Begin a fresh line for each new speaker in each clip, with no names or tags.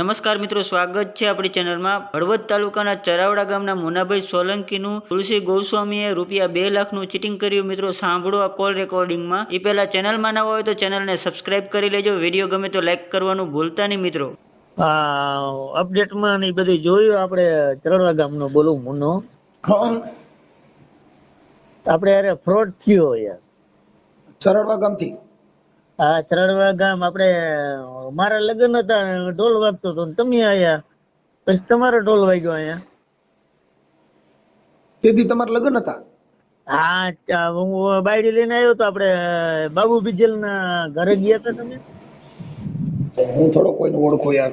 નમસ્કાર મિત્રો સ્વાગત છે આપણી ચેનલમાં. હળવદ તાલુકાના ચરાવડા ગામના મુનાભાઈ સોલંકીનું તુલસી ગોસ્વામીએ રૂપિયા બે લાખનું ચીટિંગ કર્યું. મિત્રો સાંભળો આ કોલ રેકોર્ડિંગમાં એ પહેલા ચેનલમાં ના હોય તો ચેનલને સબસ્ક્રાઇબ કરી લેજો. વીડિયો ગમે તો લાઈક કરવાનું ભૂલતા નહીં મિત્રો.
આ અપડેટમાં ને બધી બધું જોયું આપણે ચરણવા ગામનો બોલું મુન્નો આપણે અરે ફ્રોડ થયો યાર.
ચરાવડા ગામથી?
આ ચરણવા ગામ આપણે મારા લગ્ન હતા ઢોલ વાગતો હતો તમે આયા. પછી તમારો ઢોલ વાગ્યો અહીંયા.
તેથી તમારા લગ્ન હતા?
હા હું બાયડી લઈને આવ્યો તો આપણે બાબુ બિજલ ના ઘરે ગયા હતા તમે?
હું થોડો કોઈને ઓળખો યાર.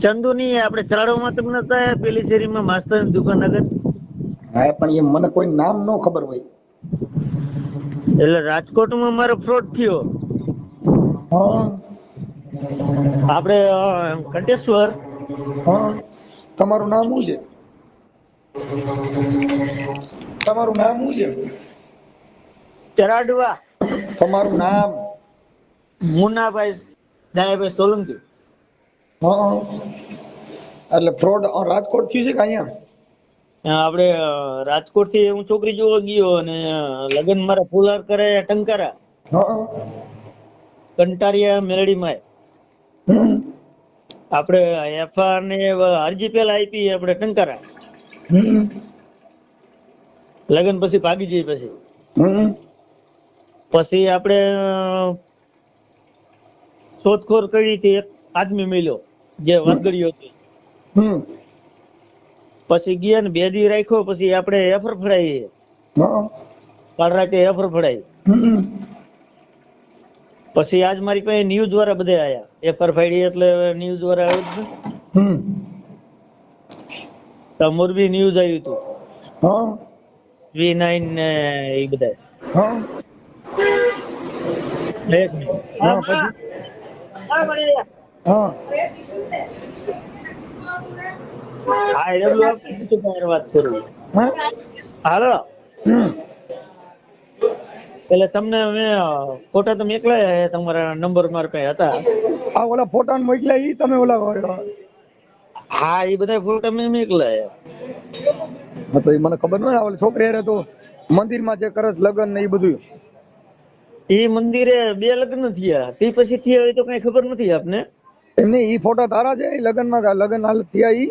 ચંદુ ની આપણે ચરાડોમાં તમને હતા પેલી શેરીમાં માસ્તર દુકાન આગળ?
હા પણ એ મને કોઈ નામ નો ખબર હોય.
એટલે રાજકોટમાં મારો ફ્રોડ થયો.
હા
આપણે કંટેશ્વર.
તમારું નામ શું છે? તમારું નામ શું છે?
ચરાડવા.
તમારું નામ?
મુન્નાભાઈ દયાભાઈ સોલંકી.
હા. એટલે ફ્રોડ રાજકોટ થયું છે કે અહીંયા?
આપણે રાજકોટથી હું છોકરી જોવા ગયો અને લગ્ન મારા ફુલાર કરાયા ટંકારા.
હા.
કંટારિયા મેલડીમાં. આપણે એફઆર ને અરજી પેલા આપી આપણે ટંકારા લગન પછી ભાગી જઈ પછી. પછી આપણે શોધખોળ કરી હતી એક આદમી મળ્યો જે વાદગડીયો હતો પછી ગયા ને બે દી રાખ્યો પછી આપણે એફર ફડાઈ કાલ રાતે એફર ફડાઈ. પછી આજ મારી પાસે ન્યૂઝ વાળા બધા આયા. એફઆર ફાઈડી એટલે ન્યૂઝ વાળા આવ્યું
હમ.
તો મોરબી ન્યૂઝ આવ્યું હતું
હા.
વી નાઇન ને એ બધા
હા.
એક મિનિટ.
હા પછી? હા.
હા એ વાત કરું.
હા?
હાલો.
હમ.
એટલે તમને મેં ફોટા તમે એકલા તમારા નંબર મારા પાસે હતા.
આ ઓલા ફોટા મોકલ્યા ઈ તમે ઓલા
હા એ બધા ફોટા મેં એકલા
હા તો ઈ મને ખબર ન ઓલી છોકરી હારે તો મંદિરમાં જે કરસ લગન ને ઈ બધું
એ મંદિરે બે લગ્ન થયા. તે પછી થયા હોય તો કઈ ખબર નથી આપને.
એમને ઈ ફોટા તારા છે લગનમાં લગન હાલ થયા ઈ?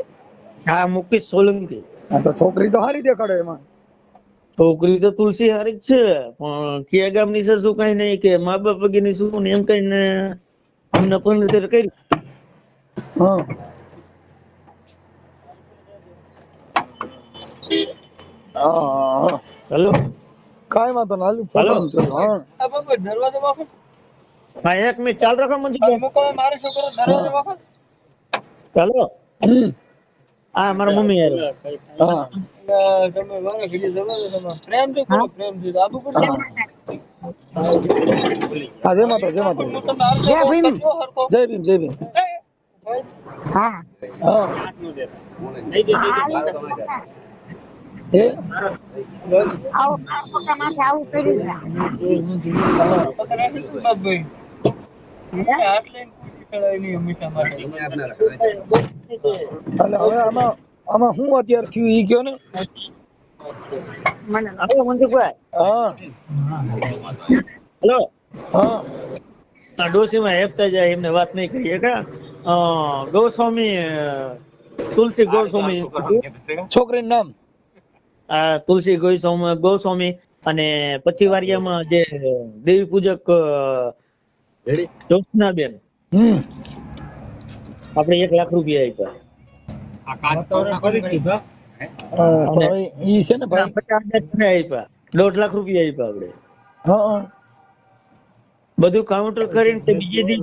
હા મુકેશ સોલંકી.
હા તો છોકરી તો હારી દેખાડે એમાં.
છોકરી તો તુલસી હારી છે પણ કયા ગામની છે શું કઈ નહીં કે મા બાપ વગેરેની શું ને એમ ને અમને પંદર કરી
હા. હા હા. વાંધો ના હાલ ફોટો
હા.
નું ચાલો. હા
હા એક મિનિટ ચાલ રાખો મંજી ચાલો
હમ.
હા મારા મમ્મી
હા. હા? જય માતા જય માતા
જય ભીમ.
જય ભીમ જય ભીમ.
હા.
હા?
આવું આ
એટલે હવે આમાં આમાં શું અત્યારે થયું ઈ કયો ને?
મને
હાલો
હા.
હલો.
હા.
આ ડોશીમાં હેપતા જાય એમને વાત નહીં કરીએ કા? ગોસ્વામી તુલસી ગૌસ્વામી.
છોકરીનું નામ?
આ તુલસી ગૌસ્વામી ગૌસ્વામી અને પછી વારિયામાં જે દેવી પૂજક
હમ.
આપણે એક લાખ રૂપિયા આપ્યા.
હા, પણ હવે ઈ છે ને ભાઈ?
પચાસ હજાર તમે આપ્યા. દોઢ લાખ રૂપિયા આપ્યા આપણે.
હા
બધું કાઉન્ટર કરીને તે બીજે દી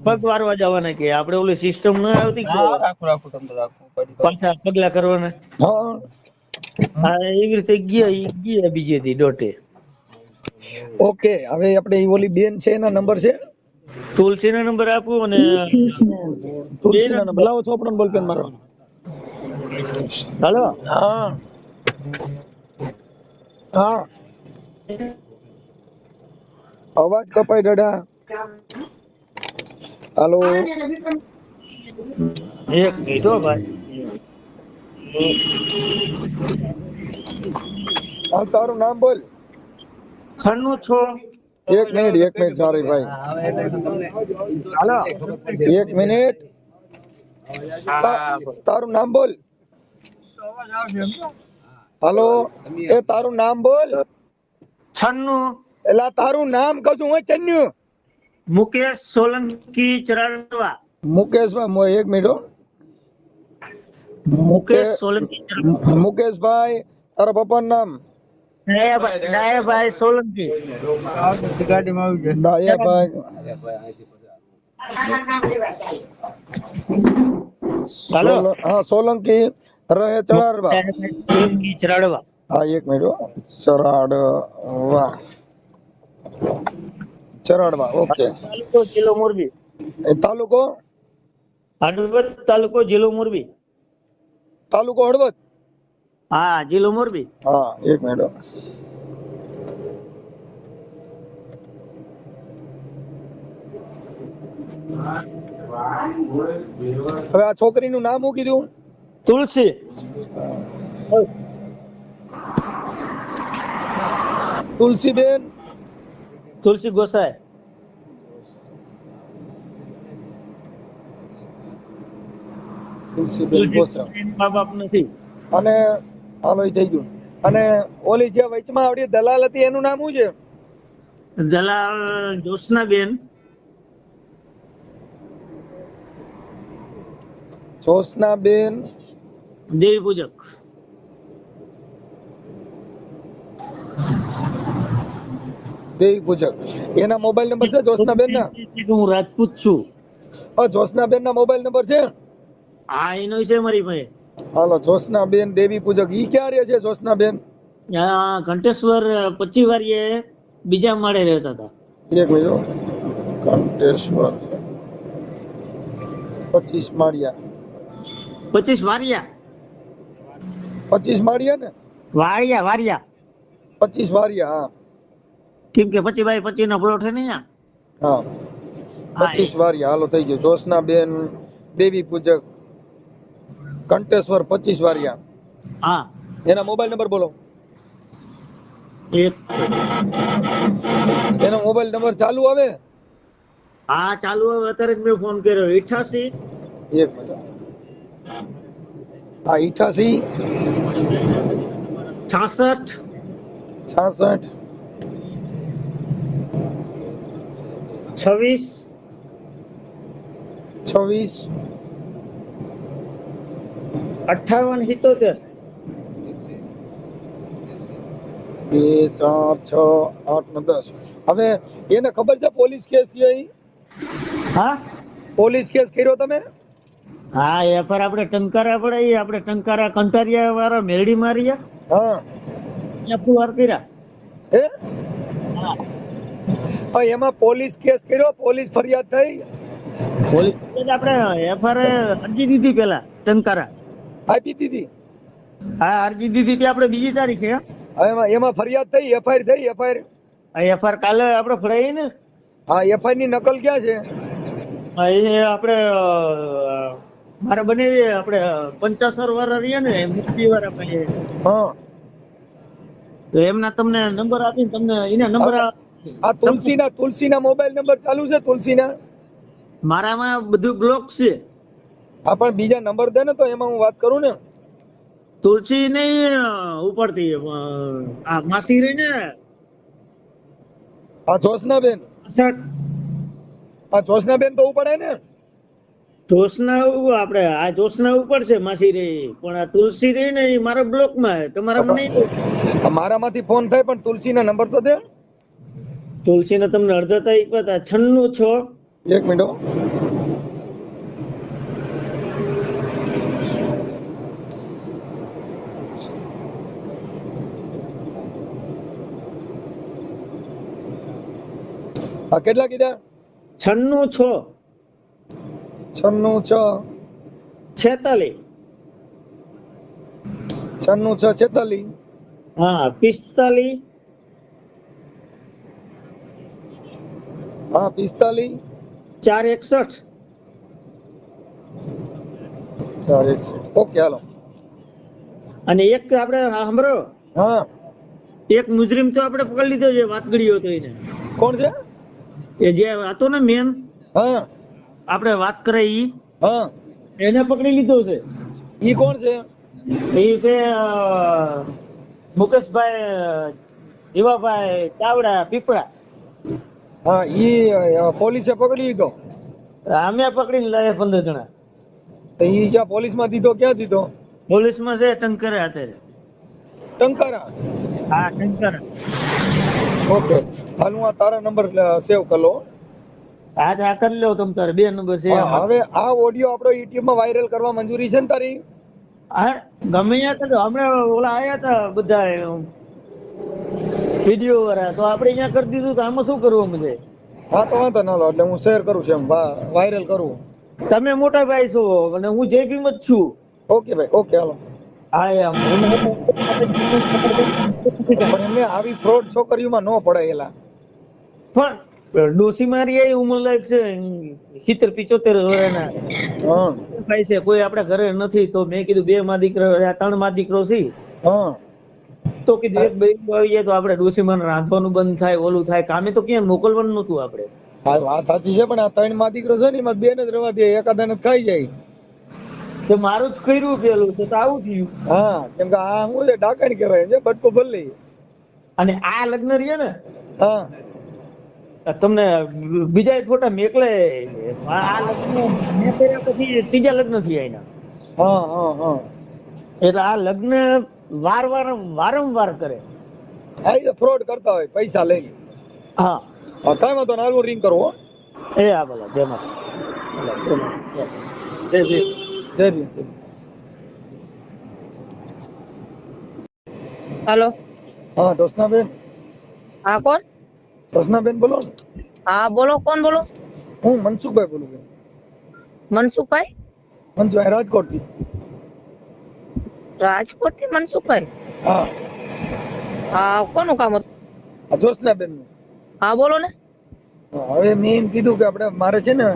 પગ વારવા જવાના કે આપણે ઓલી સિસ્ટમ ન આવતી પાછા પગલા કરવાના.
હા
એવી રીતે ગયા ઈ ગયા બીજે દી દોઢે.
ઓકે હવે આપણે ઓલી બેન છે એના નંબર છે?
તુલસી નો નંબર આપું અને
તુલસીના નંબર. લાવો ચોપડો બોલ પેન મારો
હાલો?
હા. હા. અવાજ કપાય ડડા હાલો.
એક મિનિટ હો ભાઈ.
હાલ તારું નામ બોલ.
છન્નું છો?
એક મિનિટ એક મિનિટ સોરી ભાઈ.
હાલો.
એક મિનિટ. તારું નામ બોલ. હાલો. એ તારું નામ બોલ.
છન્નું.
એલા તારું નામ કહું છું હું ચન્યું
મુકેશ સોલંકી ચરાડવા.
મુકેશભાઈ મો- એક મિનિટ હો.
મુકેશ સોલંકી.
મુકેશભાઈ તારા પપ્પાનું નામ.
સોલંકી.
ડાયાભાઈ
હાલો.
સોલ- હા સોલંકી રહે
ચડાડવા સોલંકી ચરાડવા
હા એક મિનિટ. ચરાડવા ચરાડવા ઓકે.
તાલુકો જિલ્લો મોરબી.
તાલુકો?
હળવદ તાલુકો જિલ્લો મોરબી.
તાલુકો હળવદ?
હા જિલ્લો મોરબી.
હા એક મિનિટ હવે આ છોકરીનું નામ શું કીધું?
તુલસી.
તુલસીબેન?
તુલસી ગોસાઈ.
તુલસીબેન ગોસા
મા બાપ નથી.
અને હાલો થઈ ગયું. અને ઓલી જે વચમાં આવડી દલાલ હતી એનું નામ શું છે?
દલાલ જોશનાબેન.
જોશનાબેન.
દેવી પૂજક.
દેવી પૂજક. એના મોબાઈલ નંબર છે જોશનાબેન ના
હું રાજપૂત છું.
જોશનાબેન ના મોબાઈલ નંબર છે?
હા એનો છે મારી પાસે.
હાલો જોશનાબેન દેવી પૂજક. ઈ ક્યાં રહે છે જોશનાબેન
ઘંટેશ્વર પચી વારીએ બીજા માળે રહેતા હતા.
એક મિનિટ ઘંટેશ્વર. પચીસ માળિયા.
પચીસ વારિયા.
પચીસ માળિયા ને?
વારિયા વારિયા.
પચીસ વાળિયા હા.
કેમ કે પચી બાય પચી નો પ્લોટ છે ને
હા. પચીસ વાળિયા હાલો થઈ ગયું. જોશનાબેન દેવી પૂજક. કંટેશ્વર પચીસ વાળિયા
હા.
એના મોબાઈલ નંબર બોલો. એનો મોબાઈલ નંબર ચાલુ આવે?
હા ચાલુ આવે. અત્યારે જ મેં ફોન કર્યો. અઠાસી
એક મિનિટ. હા ઇઠાસી
છાસઠ?
છાસઠ.
છવ્વીસ?
છવ્વીસ.
અઠાવન સિત્તોતેર.
બે ચાર છ આઠ ને દસ. હવે એને ખબર છે પોલીસ કેસ થયો ઈ?
હા?
પોલીસ કેસ કર્યો તમે?
હા એ પર આપણે ટંકારા પડાવી આપણે ટંકારા કંટારિયા વાળા મેળી માર્યા.
હા.
એફઆઈઆર કર્યા.
હે?
હા
એમાં પોલીસ કેસ કર્યો પોલીસ ફરિયાદ થઈ?
પોલીસ આપણે એફઆર અરજી દીધી પેલા ટંકારા.
આપી દીધી.
હા અરજી દીધી હતી આપણે બીજી તારીખે.
એમાં એમાં ફરિયાદ થઈ એફઆઈઆર થઈ એફઆઈઆર.
એફઆઈઆર કાલે આપણે ફરાઈ ને?
હા એફઆઈઆરની નકલ ક્યાં છે?
એ આપણે મારે બનાવી આપણે પંચાસર વાળા રહીએ ને મુક્તિ વાળા પાસે
હા.
તો એમના તમને નંબર આપીને તમને એના નંબર
આ તુલસીના તુલસીના મોબાઈલ નંબર ચાલુ છે તુલસીના?
મારામાં બધું બ્લોક છે.
હા પણ બીજા નંબર દે ને તો એમાં હું વાત કરું ને.
તુલસી ને ઉપરથી આ માસી રહી ને?
આ જોશનાબેન.
પાછળ
આ જોશનાબેન તો ઉપડે ને?
જોશના આપણે આ જોશના ઉપર છે માસી રહી પણ આ તુલસી રહી ને એ મારા બ્લોકમાં તમારા
આ મારામાંથી ફોન થાય પણ તુલસી ના નંબર તો દે.
તુલસી ને તમને અડધા તારીખ પર છન્નું છો.
એક મિનિટ હો. કેટલા કીધા?
છન્નું છ.
છન્નું છ.
છેતાલી
છન્નું છ છેતાલી
હા પિસ્તાલી
હા પિસ્તાલી
ચાર એકસઠ.
ચાર એક છે ઓકે હાલો.
અને એક આપણે સાંભળો.
હા.
એક મુજરીમ તો આપણે પકડી લીધો છે વાતગડીઓ એને
કોણ છે?
એ જે હતો ને મેન આપણે વાત કરે ઈ. એને પકડી લીધો છે.
ઈ કોણ છે?
ઈ છે મુકેશભાઈ જીવાભાઈ ચાવડા પીપળા.
હા ઈ પોલીસે પકડી લીધો?
અમે પકડીને લાવ્યા પંદર જણા.
તો ઈ ક્યાં પોલીસમાં દીધો ક્યાં દીધો?
પોલીસમાં છે ટંકરે અત્યારે
ટંકારા?
હા ટંકરે.
ઓકે. હાલ હું આ તારા નંબર સેવ કરી લઉં
હા. આ કરી લો તમ તારે બે નંબર છે.
હવે આ ઓડિયો આપણો યુટ્યુબમાં વાયરલ કરવા મંજૂરી છે ને તારી?
હા ગમે ત્યાં તો હમણાં ઓલા આયા હતા બધા વીડિયો વાળા. તો આપણે અહીંયા કરી દીધું તો આમાં શું કરવું બધે
હા તો વાંધો ના લો એટલે હું શેર કરું છું એમ. વાયરલ કરું.
તમે મોટા ભાઈ છો અને હું જે કિંમત છું.
ઓકે ભાઈ ઓકે હાલો. પણ એમને આવી ફ્રોડ છોકરીઓમાં ન પડાયેલા
પણ ડોસી મારી એ ઉંમર લાયક છે સિત્તેર પિચોતેર વર્ષના ભાઈ છે કોઈ આપણા ઘરે નથી તો મેં કીધું બે માં દીકરો આ ત્રણમાં દીકરો છે. તો કીધું એક બે આવી જાય તો આપણે ડોસી માં રાંધવાનું બંધ થાય ઓલું થાય. કામે તો ક્યાં મોકલવાનું નતું આપણે.
વાત સાચી છે પણ આ ત્રણમાં દીકરો છે ને એમાં બે જ રવા દે એકાદાને ખાઈ જાય.
તો મારું જ કર્યું પેલું તો આવું થયું.
હા કેમ કે આ હું છે ડાકણ કહેવાય છે બટકો ભલે.
અને આ લગ્ન રહ્યા ને?
હા.
તમને બીજા ફોટા મેકલે? આ લગ્ન મેં કર્યા પછી ત્રીજા લગ્ન થયા એના.
હા હા હા.
એટલે આ લગ્ન વાર વાર વારંવાર કરે.
હા એ ફ્રોડ કરતા હોય પૈસા લઈ
હા.
તમે તો નાલું રિંગ કરવો
એ આ બોલો જય માતા જય જય જય
ભીમ જય હા જોશનાબેન
હા કોણ?
જોશનાબેન બોલો
હા બોલો કોણ બોલો?
હું મનસુખભાઈ બોલું છું.
મનસુખભાઈ?
મનસુખભાઈ
રાજકોટથી રાજકોટથી મનસુખભાઈ?
હા.
હા કોનું કામ હતું?
આ નું
હા બોલો ને.
હવે મેં એમ કીધું કે આપણે મારે છે ને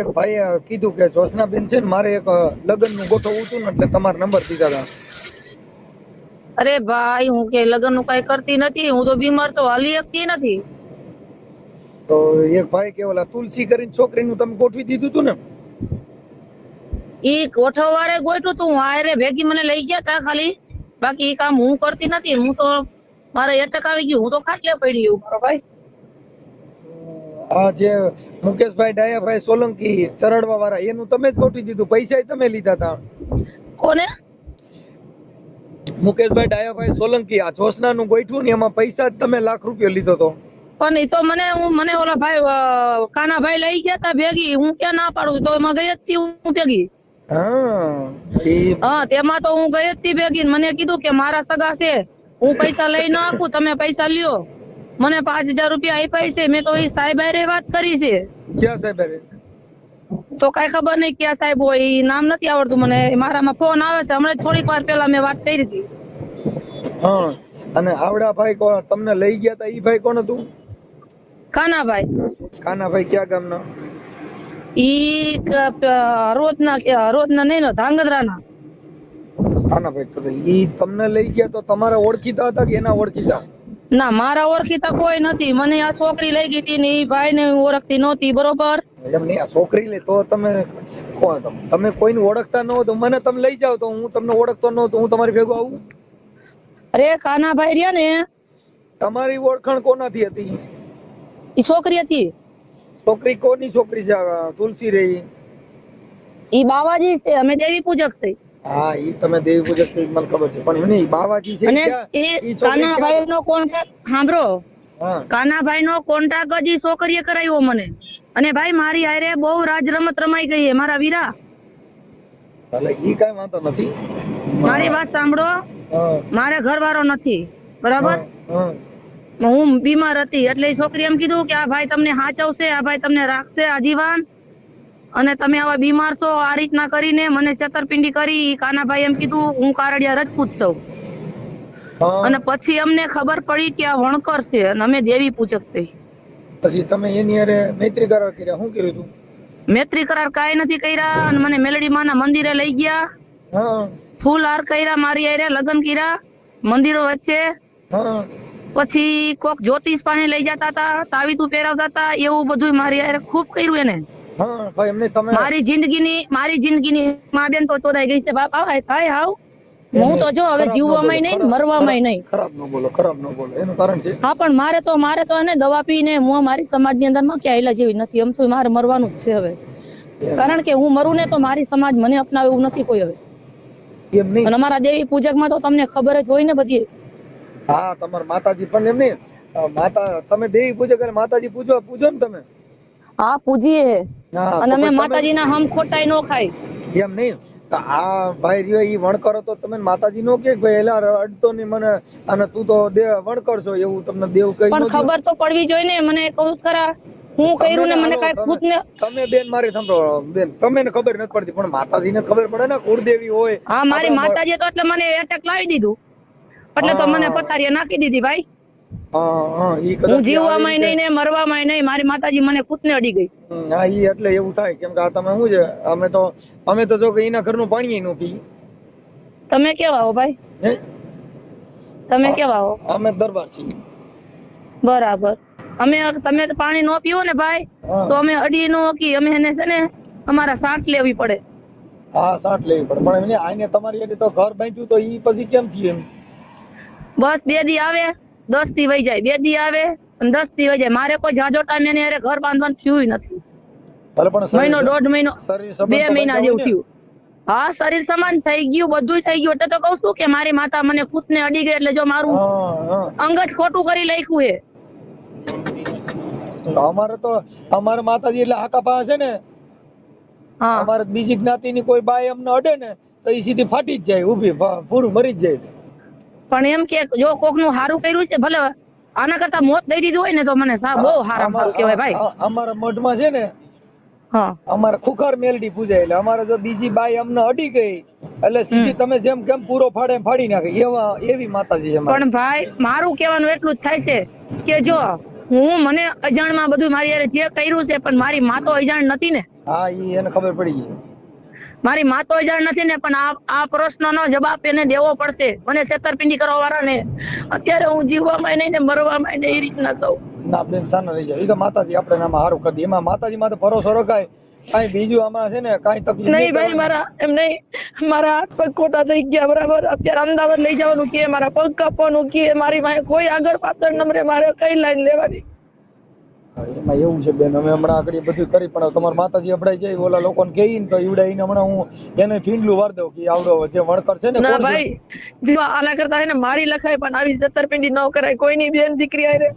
એક ભાઈએ કીધું કે જોશનાબેન છે ને મારે એક લગ્નનું ગોઠવવું હતું ને એટલે તમારો નંબર દીધા હતા.
અરે ભાઈ હું કે લગ્નનું કઈ કરતી નથી હું તો બીમાર તો હાલી શકતી નથી.
તો એક ભાઈ કે ઓલા તુલસી કરીને છોકરીનું તમે ગોઠવી દીધું હતું ને?
ઈ ગોઠવવારે ગોઠવું તું હારે ભેગી મને લઈ ગયા તા ખાલી. બાકી ઈ કામ હું કરતી નથી હું તો મારે એટક આવી ગયું હું તો ખાટલે પડી ગયું મારો ભાઈ.
જે મુકેશભાઈ ડાયાભાઈ સોલંકી ચરડવા વાળા એનું તમે જ ગોઠવી દીધું. પૈસા તમે લીધા હતા
કોને?
મુકેશભાઈ ડાયાભાઈ સોલંકી આ જોશનાનું ગોઠવું ને એમાં પૈસા જ તમે લાખ રૂપિયા લીધો હતો
પણ એ તો મને હું મને ઓલા ભાઈ કાનાભાઈ લઈ ગયા તા ભેગી. હું ક્યાં ના પાડું? તો એમાં ગઈ જ તી હું ભેગી.
હા
તેમાં તો હું ગઈ હતી ભેગી ને મને કીધું કે મારા સગા છે. હું પૈસા લઈ ન આપું તમે પૈસા લ્યો. મને પાંચ હજાર રૂપિયા આપ્યા છે. મેં તો એ સાહેબ હારે વાત કરી છે.
ક્યાં સાહેબ
તો કઈ ખબર નહીં ક્યાં સાહેબ હોય એ નામ નથી આવડતું મને. મારામાં ફોન આવે છે. હમણાં થોડીક વાર પહેલા મેં વાત કરી હતી.
હા અને આવડા ભાઈ તમને લઈ ગયા તા ઈ ભાઈ કોણ હતું?
કાનાભાઈ.
કાનાભાઈ ક્યાં ગામનો?
ઈ રોજના રોજના નહીં નો ધાંગધ્રાના.
કાનાભાઈ તો ઈ તમને લઈ ગયા તો તમારા ઓળખીતા હતા કે એના ઓળખીતા?
ના મારા ઓળખીતા કોઈ નથી. મને આ છોકરી લઈ ગઈ હતી ને એ ભાઈ ને ઓળખતી નહોતી બરોબર?
એમ નહીં આ છોકરી લે તો તમે તમે? કોઈ કોઈને ઓળખતા ન તો મને તમે લઈ જાવ તો હું તમને ઓળખતો ન તો હું તમારી ભેગો આવું?
અરે કાનાભાઈ રહ્યા ને?
તમારી ઓળખાણ કોનાથી હતી?
એ છોકરી હતી.
છોકરી કોની છોકરી છે? તુલસી રહી
ઈ બાવાજી છે અમે દેવી પૂજક છે.
હા ઈ તમે દેવી પૂજક છે મને ખબર છે. પણ એમ બાવાજી છે
અને એ કાનાભાઈ નો કોન્ટ્રાક્ટ સાંભળો. કાનાભાઈ નો કોન્ટ્રાક્ટ જ છોકરીએ કરાવ્યો મને. અને ભાઈ મારી હારે બહુ રાજ રમત રમાઈ ગઈ છે મારા વીરા.
એટલે ઈ કાંઈ વાંધો નથી.
મારી વાત સાંભળો. મારે ઘરવાળો નથી. બરાબર?
હા,
બીમાર હતી એટલે છોકરી એમ કીધું કે આ ભાઈ તમને સાચવશે આ ભાઈ તમને રાખશે આજીવન. અને તમે આવા બીમાર છો આ રીતના કરીને મને છેતરપિંડી કરી કાનાભાઈ એમ કીધું હું કારડિયા રજપૂત છું. અને પછી અમને ખબર પડી કે આ વણકર છે અને અમે દેવી પૂજક છે.
પછી તમે એની અરે મૈત્રી કરાર કર્યા શું કર્યું તું?
મૈત્રી કરાર કાંઈ નથી કર્યા અને મને મેલડી માના મંદિરે લઈ ગયા. ફૂલ હાર કર્યા મારી હારે લગ્ન કર્યા મંદિરો વચ્ચે. પછી કોક જ્યોતિષ પાસે લઈ જતા હતા તાવીતું પહેરાવતા હતા એવું બધું મારી આરે ખૂબ કર્યું એને. મારી જિંદગીની મારી જિંદગીની મા બેન તો ચોદાઈ ગઈ છે બાપ. આવાય થાય હાવ. હું તો જો હવે
બોલો,
નહીં મરવામાં નહીં.
ખરાબ ન બોલો ખરાબ ન બોલો. એનું કારણ છે?
હા પણ મારે તો મારે તો એને દવા પીને હું મારી સમાજની અંદરમાં ક્યાં ઈલાજ જેવી નથી. એમ તો મારે મરવાનું જ છે હવે. કારણ કે હું મરું ને તો મારી સમાજ મને અપનાવે એવું નથી કોઈ હવે.
એમ નહીં.
અને અમારા દેવી પૂજકમાં તો તમને ખબર જ હોય ને બધી.
હા તમારા માતાજી પણ એમ નહીં. માતા તમે દેવી પૂજક અને માતાજી પૂજો પૂજો ને તમે.
હા પૂજીએ. અને અમે માતાજીના હમ ખોટાઈ નો ખાય.
એમ નહીં. તો આ ભાઈ રહ્યો ઈ વણકરો તો તમે માતાજી નો કે ભાઈ એલા અડતો નહીં મને અને તું તો દે વણકર છો એવું તમને દેવ કહી
પણ ખબર તો પડવી જોઈએ ને મને કહું ખરા. હું કર્યું ને મને કઈ ભૂત ને
તમે બેન મારી સાંભળો બેન તમે ને ખબર નથી પડતી પણ માતાજીને ખબર પડે ને કુળદેવી હોય.
હા મારી માતાજી તો એટલે મને એટેક લાવી દીધું. એટલે તો મને પથારીએ નાખી દીધી ભાઈ.
હા
જીવવામાંય નહીં ને મરવામાંય નહીં મારી માતાજી મને કૂતને અડી ગઈ.
હા ઈ એટલે એવું થાય કેમ કે આ તમે શું છે? અમે તો અમે તો જો કે એના ઘરનું પાણી નું પી
તમે કેવા હો ભાઈ? તમે કેવા હો?
અમે દરબાર છીએ.
બરાબર. અમે તમે પાણી નો પીવો ને ભાઈ તો અમે અડી નો કી અમે એને છે ને અમારા સાથ લેવી પડે.
હા સાંઠ લેવી પડે. પણ એને આઈને તમારી એટલે તો ઘર બાંધ્યું તો ઈ પછી કેમ થયું એમ?
બસ બે દી આવે. દસથી વહી જાય. બે દી આવે અને દસથી વહી જાય. મારે કોઈ જાજો ટાઈમ એની અરે ઘર બાંધવાનું થયું નથી. મહિનો દોઢ મહિનો બે મહિના જેવું થયું. હા શરીર સમાન થઈ ગયું બધું થઈ ગયું. એટલે તો કઉ છું કે મારી માતા મને ખુદ ને અડી ગઈ એટલે જો મારું
હા હા.
અંગ જ ખોટું કરી લખ્યું હે
અમારે તો અમારે માતાજી એટલે હાકા પાસે છે ને.
હા.
અમારે બીજી જ્ઞાતિ ની કોઈ બાય અમને અડે ને તો એ સીધી ફાટી જ જાય ઊભી પૂરું મરી જ જાય.
પણ એમ કે જો કોકનું સારું કર્યું છે ભલે આના કરતા મોત દઈ દીધું હોય ને તો મને બહુ હારા મારું કહેવાય ભાઈ.
અમારા મઢમાં છે ને અમારે ખુખર મેલડી પૂજાય એટલે અમારે જો બીજી બાઈ અમને અડી ગઈ એટલે સીધી તમે જેમ કેમ પૂરો ફાડે ફાડી નાખે એવા એવી માતાજી છે
પણ ભાઈ મારું કહેવાનું એટલું જ થાય છે કે જો હું મને અજાણમાં બધું મારી જે કર્યું છે પણ મારી માતો અજાણ નથી ને.
હા એને ખબર પડી ગઈ.
મારી માં તો અજાણ નથી ને પણ આ આ પ્રશ્નનો જવાબ એને દેવો પડશે. મને છેતરપિંડી કરવા વાળાને અત્યારે હું જીવવામાં નહીં ને મરવામાં નહીં એ રીતના કહું.
ના બેન સાના રહી જાય એ તો માતાજી આપણે નામાં હારું કરી દે. એમાં માતાજી માં તો ભરોસો રખાય. કાંઈ બીજું આમાં છે ને કાંઈ તકલીફ
નહીં ભાઈ મારા એમ નહીં. મારા હાથ પગ ખોટા થઈ ગયા બરાબર? અત્યારે અમદાવાદ લઈ જવાનું કે મારા પગ કાપવાનું કે મારી પાસે કોઈ આગળ પાછળ નંબરે મારે કઈ લાઈન લેવાની?
એમાં એવું છે બેન અમે હમણાં આગળ બધું કરી પણ તમારા માતાજી અપડાઈ જાય ઓલા લોકોને કહી ને તો ઈવડાઈને હમણાં હું એને ફીંડલું વાર દઉં કે આવડો જે વણકર છે ને
ના ભાઈ જો આના કરતા હે ને મારી લખાય પણ આવી જતરપિંડી ન કરાય કોઈની બેન દીકરી હારે